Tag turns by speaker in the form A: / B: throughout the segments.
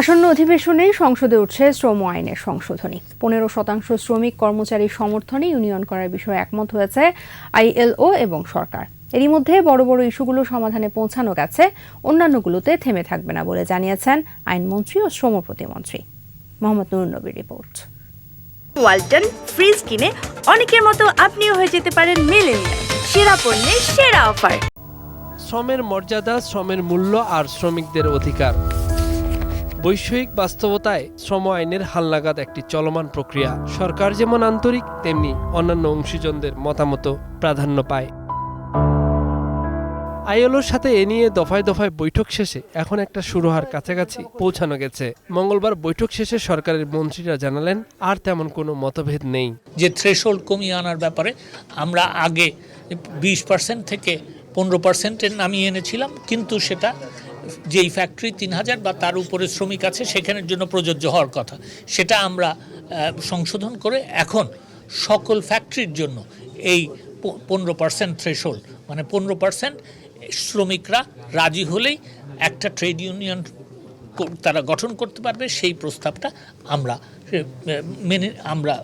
A: আসন্ন অধিবেশনে সংসদে উঠছে শ্রম আইনের সংশোধনী। পনেরো শতাংশ শ্রমিক কর্মচারী সমর্থনে ইউনিয়ন করার বিষয়ে একমত হয়েছে আইএলও এবং সরকার। এরই মধ্যে বড় বড় ইস্যুগুলো সমাধানে পৌঁছানো গেছে অন্যান্যগুলোতে থেমে থাকবে না বলে জানিয়েছেন আইনমন্ত্রী ও শ্রম প্রতিমন্ত্রী। মোহাম্মদ নুরুন নবীর রিপোর্ট।
B: ওয়ালটন ফ্রিজ কিনে অনেকের মতো আপনিও হয়ে যেতে পারেন মেলেনিয়া সেরা পণ্যের সেরা অফার।
C: শ্রমের মর্যাদা শ্রমের মূল্য আর শ্রমিকদের অধিকার। বৈষয়িক বাস্তবতায় শ্রম আইনের হালনাগাদ একটি চলমান প্রক্রিয়া। সরকার যেমন আন্তরিক, তেমনি অন্যান্য অংশীজনদের মতামত প্রাধান্য পায়। আইএলওর সাথে এ নিয়ে দফায় দফায় বৈঠক শেষে এখন একটা শুরু হওয়ার কাছাকাছি পৌঁছানো গেছে। মঙ্গলবার বৈঠক শেষে সরকারের মন্ত্রীরা জানালেন, আর তেমন কোনো মতভেদ নেই।
D: যে থ্রেশহোল্ড কমিয়ে আনার ব্যাপারে আমরা আগে বিশ পার্সেন্ট থেকে পনেরো পার্সেন্টে নামিয়ে এনেছিলাম, কিন্তু সেটা যেই ফ্যাক্টরি তিন হাজার বা তার উপরে শ্রমিক আছে, সেখানের জন্য প্রযোজ্য হওয়ার কথা। সেটা আমরা সংশোধন করে এখন সকল ফ্যাক্টরির জন্য এই পনেরো পার্সেন্ট থ্রেশহোল্ড মানে পনেরো পার্সেন্ট শ্রমিকরা রাজি হলেই একটা ট্রেড ইউনিয়ন তারা গঠন করতে পারবে, সেই প্রস্তাবটা আমরা মেনে, আমরা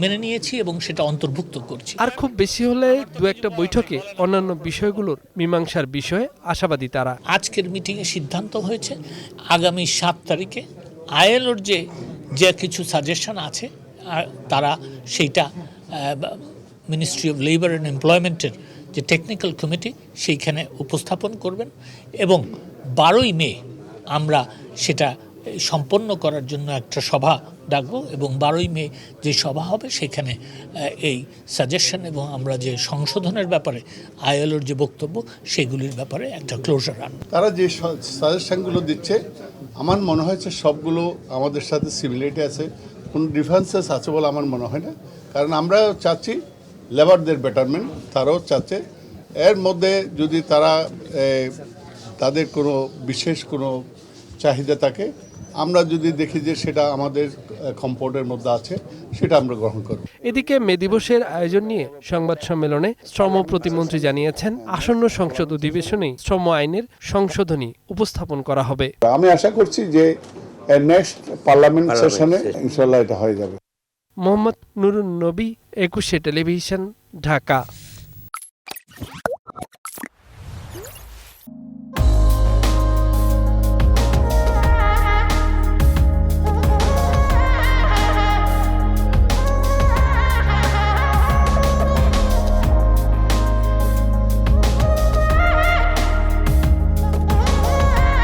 D: মেনে নিয়েছি এবং সেটা অন্তর্ভুক্ত করছি।
C: আর খুব বেশি হলে দু একটা বৈঠকে অন্যান্য বিষয়গুলোর মীমাংসার বিষয়ে আশাবাদী তারা।
D: আজকের মিটিংয়ে সিদ্ধান্ত হয়েছে আগামী সাত তারিখে আইএলওর যে যে কিছু সাজেশন আছে তারা সেইটা মিনিস্ট্রি অফ লেবার অ্যান্ড এমপ্লয়মেন্টের যে টেকনিক্যাল কমিটি সেইখানে উপস্থাপন করবেন এবং বারোই মে আমরা সেটা সম্পন্ন করার জন্য একটা সভা ডাকবো এবং বারোই মে যে সভা হবে সেখানে এই সাজেশন এবং আমরা যে সংশোধনের ব্যাপারে আইএলওর যে বক্তব্য সেগুলির ব্যাপারে একটা ক্লোজার আনব।
E: তারা যে সাজেশনগুলো দিচ্ছে, আমার মনে হয়েছে সবগুলো আমাদের সাথে সিমিলারিটি আছে। কোনো ডিফারেন্সেস আছে বলে আমার মনে হয় না। কারণ আমরা চাচ্ছি লেবারদের বেটারমেন্ট তারাও চাচ্ছে। এর মধ্যে যদি তারা তাদের কোনো বিশেষ কোনো চাহিদা থাকে আমরা যদি দেখি যে সেটা আমাদের কম্পোর্টের মধ্যে আছে সেটা আমরা গ্রহণ করব।
C: এদিকে মে দিবসের আয়োজন নিয়ে সংবাদ সম্মেলনে শ্রম প্রতিমন্ত্রী জানিয়েছেন আসন্ন সংসদ অধিবেশনে শ্রম আইনের সংশোধনী উপস্থাপন করা হবে।
E: আমি আশা করছি যে নেক্সট পার্লামেন্ট সেশনে ইনশাল্লাহ এটা হয়ে যাবে।
C: মোহাম্মদ নুরুন নবী একুশে টেলিভিশন ঢাকা।